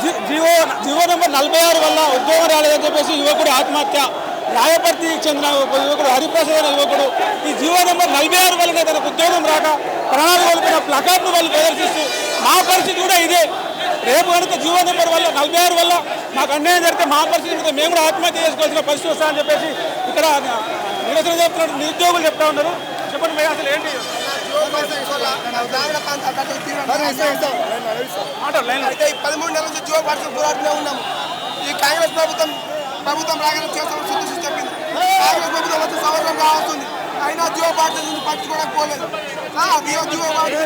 G- GO GO number నలభై ఆరు వల్ల ఉద్యోగం రాలేదని చెప్పేసి యువకుడు ఆత్మహత్య రాయపర్తికి చెందిన ఒక యువకుడు హరిప్రసాద్ అనే యువకుడు ఈ జీవో నెంబర్ నలభై ఆరు వల్లనే తనకు ఉద్యోగం రాక ప్రాణాలు కోల్పోయిన ప్లకార్డ్ను వాళ్ళు ప్రదర్శిస్తూ మా పరిస్థితి కూడా ఇదే రేపు కనుక జీవో నెంబర్ వల్ల నలభై ఆరు వల్ల మాకు అన్యాయం జరిగితే మా పరిస్థితి కూడా మేము కూడా ఆత్మహత్య చేసుకోవాల్సిన పరిస్థితి వస్తామని చెప్పేసి ఇక్కడ నిరసన చెప్తున్నారు నిరుద్యోగులు చెప్తా ఉన్నారు చెప్పండి మీరు అసలు ఏంటి అయితే ఈ పదమూడు నెలల నుంచి జీవో పార్టీ పోరాటంలో ఉన్నాము. ఈ కాంగ్రెస్ ప్రభుత్వం ప్రభుత్వం రాగానే చేస్తామని శుద్ధి చెప్పింది. కాంగ్రెస్ ప్రభుత్వం వచ్చి సంవత్సరం కావస్తుంది. అయినా జీవో పార్టీ నుంచి పట్టుకోవడానికి పోలేదు. జీవో పార్టీ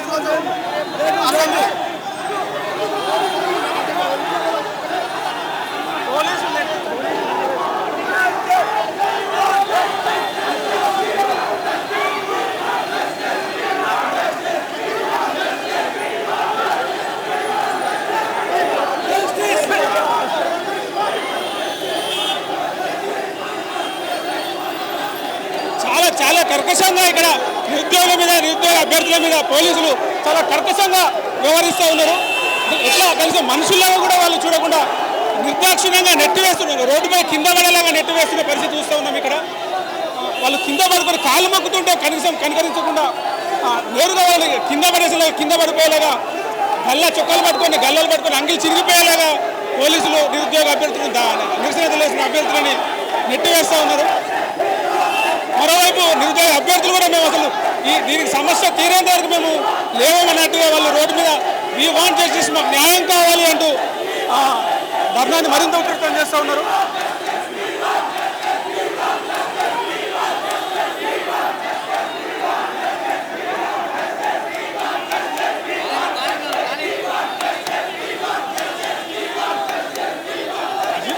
అసెంబ్లీ పోలీసులు చాలా కర్కశంగా ఇక్కడ నిరుద్యోగ మీద నిరుద్యోగ అభ్యర్థుల మీద పోలీసులు చాలా కర్కశంగా వ్యవహరిస్తూ ఉన్నారు. ఎట్లా? కలిసి మనుషుల్లాగా కూడా వాళ్ళు చూడకుండా నిర్దాక్షిణ్యంగా నెట్టి వేస్తున్నారు. రోడ్డుపై కింద పడేలాగా నెట్టి వేస్తున్న పరిస్థితి చూస్తూ ఉన్నాం ఇక్కడ. వాళ్ళు కింద పడుకొని కాలు మొక్కుతుంటే కనీసం కనికరించకుండా నేరుగా వాళ్ళు కింద పడేసేలాగా కింద పడిపోయేలాగా గల్ల చొక్కాలు పట్టుకొని గల్లలు పట్టుకొని అంగిలు చిరిగిపోయేలాగా పోలీసులు నిరుద్యోగ అభ్యర్థులను నిరసన తెలియసిన అభ్యర్థులని నెట్టివేస్తూ ఉన్నారు మరోవైపు నిరుద్యోగ అభ్యర్థులు కూడా మేము అసలు ఈ దీనికి సమస్య తీరేంత వరకు మేము లేవమన్నట్టుగా వాళ్ళు రోడ్డు మీద వీ వాంట్ జస్టిస్ మాకు న్యాయం కావాలి అంటూ ధర్నాన్ని మరింత ఉధృతం చేస్తూ ఉన్నారు.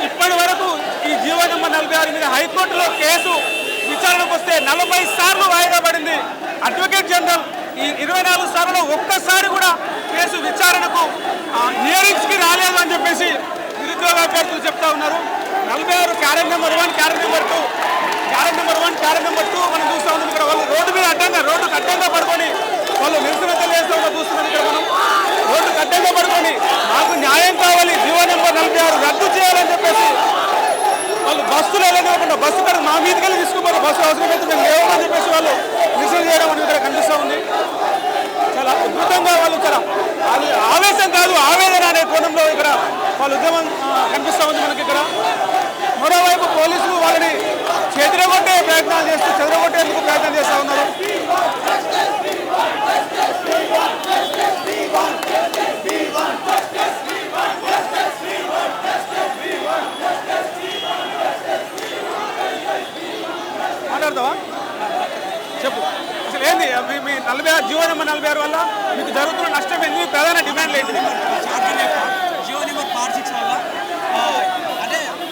ఇప్పటి వరకు ఈ జీవో నెంబర్ నలభై ఆరు మీద హైకోర్టులో కేసు విచారణకు వస్తే నలభై సార్లు వాయిదా పడింది. అడ్వకేట్ జనరల్ ఈ ఇరవై నాలుగు సార్లు ఒక్కసారి కూడా కేసు విచారణకు హియరింగ్స్కి రాలేదు అని చెప్పేసి నిరుద్యోగ అభ్యర్థులు చెప్తా ఉన్నారు. నలభై ఆరు carrot number one carrot number two. Carrot number one carrot number two మనం చూస్తా ఉన్నాం. ఇక్కడ వాళ్ళు రోడ్డు మీద అడ్డంగా రోడ్డు అడ్డంగా పడుకొని వాళ్ళు నిరసన తెలియజేస్తూ చూస్తున్నాం. ఇక్కడ మనం రోడ్డు అడ్డంగా పడుకొని మాకు న్యాయం కావాలి జీవో నెంబర్ నలభై ఆరు రద్దు చేయాలని చెప్పేసి వాళ్ళు బస్సులు వెళ్ళనివ్వకుండా బస్సు ఇక్కడ మా మీదకెళ్ళి తీసుకుపోరు బస్సు అవసరమైతే మేము లేవని చెప్పేసి వాళ్ళు నిరసన చేయడం అనేది ఇక్కడ కనిపిస్తూ ఉంది. చాలా అద్భుతంగా వాళ్ళు చాలా అది ఆవేశం కాదు ఆవేదన అనే కోణంలో ఇక్కడ వాళ్ళ ఉద్యమం ఆ, కనిపిస్తూ ఉంది మనకి ఇక్కడ మరోవైపు పోలీసులు వాళ్ళని చెదరగొట్టే ప్రయత్నాలు చేస్తూ చెదరగొట్టేందుకు ప్రయత్నం చేస్తూ ఉన్నారు మాట్లాడతావా చెప్పు అసలు ఏంది మీ నలభై ఆరు జీవో నెంబర్ నలభై ఆరు వల్ల మీకు జరుగుతున్న నష్టం ఏంది ప్రధాన డిమాండ్ లేదు జియో నెంబర్ పార్ సిక్స్ వల్ల ఆ,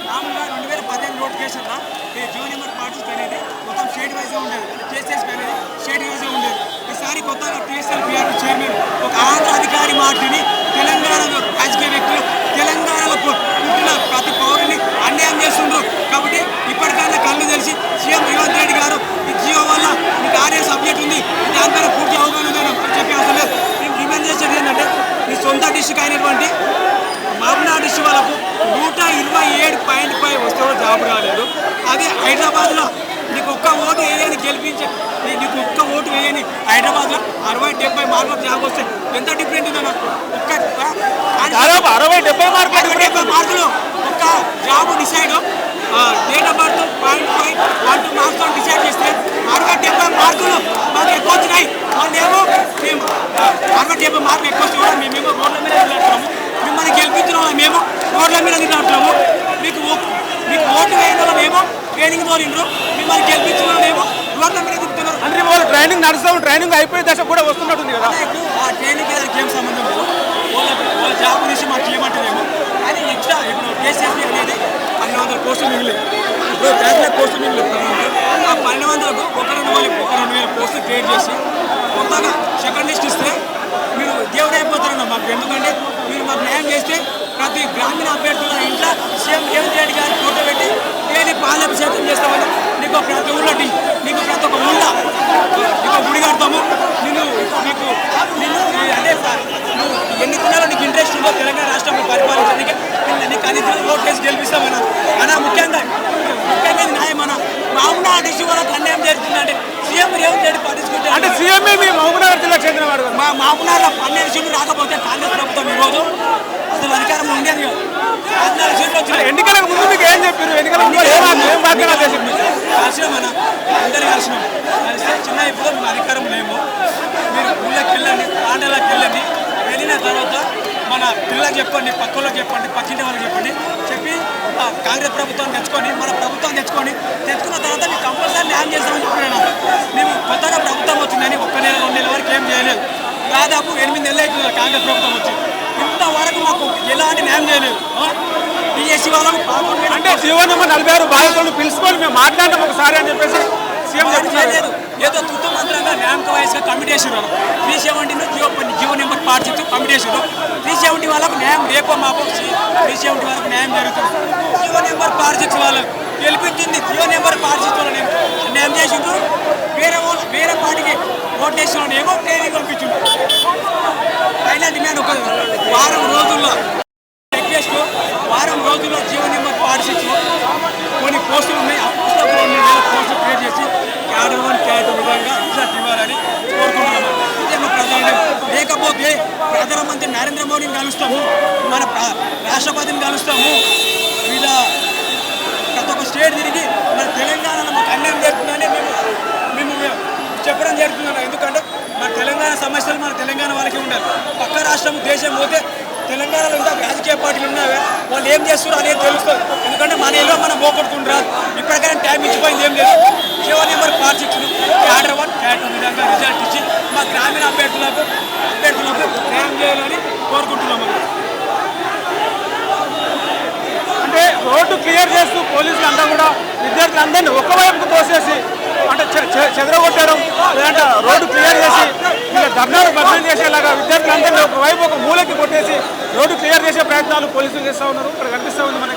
మామూలుగా రెండు వేల పదిహేను నోటిఫికేషన్లో ఈ జియో నెంబర్ పార్ సిక్స్ అనేది మొత్తం స్టేట్ వైజ్గా ఉండేది? కేసీఎస్ అనేది స్టేట్ వైజ్గా ఉండేది? ఈసారి కొత్తగా టీఎస్ఎల్ పిఆర్ చైర్మన్ ఒక ఆంధ్ర అధికారి మాటిని తెలంగాణలో రాజకీయ వ్యక్తులు తెలంగాణలో పుట్టిన ప్రతి పౌరుని అన్యాయం చేస్తుండ్రు. కాబట్టి ఇప్పటికైనా కళ్ళు తెలిసి సీఎం రేవంత్ రెడ్డి గారు ఈ జియో వల్ల మీకు ఆర్ఏ సబ్జెక్ట్ ఉంది దానిపైన పూర్తి అవగాహన ఉందని చెప్పి అసలు నేను డిమాండ్ చేసేది ఏంటంటే మీ సొంత డిస్టిక్ అయినటువంటి మహబూబ్నగర్ డిస్టిక్ వాళ్ళకు నూట ఇరవై ఏడు పాయింట్ ఫైవ్ వస్తే కూడా జాబ్ రాలేదు అదే హైదరాబాద్లో నీకు ఒక్క ఓటు వేయని గెలిపించే. నీకు ఒక్క ఓటు వేయని హైదరాబాద్లో అరవై డెబ్బై మార్కులకు జాబ్ వస్తే ఎంత డిఫరెంట్ ఉందన్న ఒక్క దాదాపు అరవై డెబ్బై మార్కులు అరవై డెబ్బై మార్కులు ఒక్క job decide date of birth point five one two marks decide చేస్తే అరవై డెబ్బై మార్కులు మాకు ఎక్కువ వచ్చినాయి వాళ్ళేమో మేము ఆ, అరవై డెబ్బై మార్కులు ఎక్కువ వస్తే కూడా మేమేమో రోడ్ల మీద నిలబడుతున్నాము మిమ్మల్ని గెలిపించిన వాళ్ళం మేము రోడ్ల మీద నిలబడుతున్నాము మీకు మీకు ఓటు వేయని వాళ్ళమేమో ట్రైనింగ్ తోలిండ్రు మిమ్మల్ని గెలిపించిన అంటే వాళ్ళు ట్రైనింగ్ నడుస్తాం ట్రైనింగ్ అయిపోయే దశ కూడా వస్తున్నట్టుంది కదా. ఆ ట్రైనింగ్ ఏం సంబంధం లేదు వాళ్ళ వాళ్ళ జాబ్ గురించి మాకు ఏమంటారేమో అది ఎక్స్ట్రా ఇప్పుడు కేసీఎస్పీ అనేది పన్నెండు వందల పోస్టులు మిగిలేదు ఇప్పుడు బ్యాంకుల పోస్టులు మిగిలేదు ఆ పన్నెండు వందలకు ఒక రెండు వేల ఒక రెండు వేల పోస్టులు క్రియేట్ చేసి కొత్తగా సెకండ్ లిస్ట్ ఇస్తే మీరు దేవుడు అయిపోతారన్న మాకు. ఎందుకంటే మీరు మాకు న్యాయం చేస్తే ప్రతి గ్రామీణ అభ్యర్థుల ఇంట్లో సీఎం రేవంత్ రెడ్డి గారి ఫోటో పెట్టి డైలీ పాలాభిషేకం చేస్తామని నీకు ప్రతి ఊళ్ళో డి- నీకు ప్రతి ఒక్క ఊళ్ళో నీకు గుడి కడతాము నేను నీకు నిన్ను అంటే ఎన్ని దినాలు నీకు ఇంట్రెస్ట్ ఉందో తెలంగాణ రాష్ట్రం పరిపాలించడానికి నీకు అన్ని దినాలు ఓట్ వేసి గెలిపిస్తామన్నా అన్న ముఖ్యంగా ముఖ్యంగా ఇది న్యాయం అన్న మామూలు డిసి వాళ్ళకి అన్యాయం జరుగుతుందంటే సీఎం రేవంత్ రెడ్డి అంటే పట్టించుకుంటే సీఎంఏ మీ మహబూబ్నగర్ జిల్లాకు చెందినవాడు. మా మామూలు పన్నెండు సీట్లు రాకపోతే కాంగ్రెస్ ప్రభుత్వం ఈరోజు అసలు అధికారంలో ఉండేది కాదు. పద్నాలుగు సీట్లు వచ్చినాయి. ఎన్నికలకు ముందు మీకు ఏం చెప్పారు? ఎన్నికల ముందు ఏం వాగ్- ఏం వాగ్దానాలు చేసింది? కలిసినాం అన్న అందరు కలిసినాం కలిస్తే చిన్న ఇప్పుడు మేము అధికారం లేము. ఊళ్ళకి వెళ్ళండి ఆండలకు వెళ్ళండి వెళ్ళిన తర్వాత మన పిల్లలకు చెప్పండి పక్కలకు చెప్పండి పక్కింటి వాళ్ళకి చెప్పండి. చెప్పి కాంగ్రెస్ ప్రభుత్వం తెచ్చుకొని మన ప్రభుత్వం తెచ్చుకొని తెచ్చుకున్న తర్వాత మీకు కంపల్సరీ న్యాయం చేస్తామని చెప్పినాను మేము కొత్తగా ప్రభుత్వం వచ్చిందని ఒక్క నెల రెండు నెలల వరకు ఏం చేయలేదు. దాదాపు ఎనిమిది నెలలు అవుతుంది కాంగ్రెస్ ప్రభుత్వం వచ్చి. ఇంతవరకు మాకు ఎలాంటి న్యాయం చేయలేదు. టీఎస్సీ వాళ్ళకు పదకొండు వేల అంటే జీవో నెంబర్ నలభై ఆరు బాధితులను పిలుచుకొని మేము మాట్లాడడం ఒకసారి అని చెప్పేసి సీఎం చేయలేదు. ఏదో తుత్తు మంత్రంగా న్యామక వయసుగా కమిటీ వేసారు three seventeen G O G O number చేశారు కమిటీ త్రీ సెవెంటీ వాళ్ళకు న్యాయం రేపో మాపో త్రీ సెవెంటీ వాళ్ళకు న్యాయం జరుగుతుంది. జియో నెంబర్ పాటించి వాళ్ళకు గెలిపించింది. జియో నెంబర్ పాటించి వాళ్ళని న్యాయం చేసిండ్రు. వేరే వాళ్ళు వేరే పార్టీకి ఓట్ వేసిన వాళ్ళని ఏమో ట్రైనింగ్ పంపించారు అయినా డిమాండ్ ఒక వారం రోజుల్లో రిక్వెస్ట్ వారం రోజుల్లో జీవో నెంబర్ పాటించు కొన్ని పోస్టులు ఉన్నాయి ఆ పోస్టులకు రెండు వేల పోస్టులు క్రియేట్ చేసి క్యాడర్ వన్ క్యాడర్ విధంగా రిజల్ట్ ఇవ్వాలని కోరుకుంటున్నాము ఇదే మా ప్రధాన లేకపోతే ప్రధానమంత్రి నరేంద్ర మోడీని కలుస్తాము మన రాష్ట్రపతిని కలుస్తాము. వివిధ ప్రతి ఒక్క స్టేట్ తిరిగి మన తెలంగాణలో మాకు అన్యాయం జరుగుతుందని మేము మేము చెప్పడం జరుగుతున్నాను ఎందుకంటే మన తెలంగాణ సమస్యలు మన తెలంగాణ వాళ్ళకి ఉండాలి. పక్క రాష్ట్రం దేశం పోతే తెలంగాణలో ఇంకా రాజకీయ పార్టీలు ఉన్నావే వాళ్ళు ఏం చేస్తారో అనేది తెలుస్తుంది. ఎందుకంటే మన ఇల్లు మనం పోగొట్టుకుంటారు ఇప్పటికైనా టైం ఇచ్చిపోయింది ఏం లేదు. కేవలం number part six cadre one cadre విధంగా రిజల్ట్ ఇచ్చి మా గ్రామీణ చేయాలని కోరుకుంటున్నాము అంటే రోడ్డు క్లియర్ చేస్తూ పోలీసులు అంతా కూడా విద్యార్థులందరినీ ఒక్కవైపుకు తోసేసి అంటే చె- చె- చెదరగొట్టడం లేదంటే రోడ్డు క్లియర్ చేసి ఇలా ధర్నాలు భగ్నం చేసేలాగా విద్యార్థులందరినీ ఒకవైపు ఒక మూలకి కొట్టేసి రోడ్డు క్లియర్ చేసే ప్రయత్నాలు పోలీసులు చేస్తూ ఉన్నారు. ఇక్కడ కనిపిస్తూ ఉంది మనకి.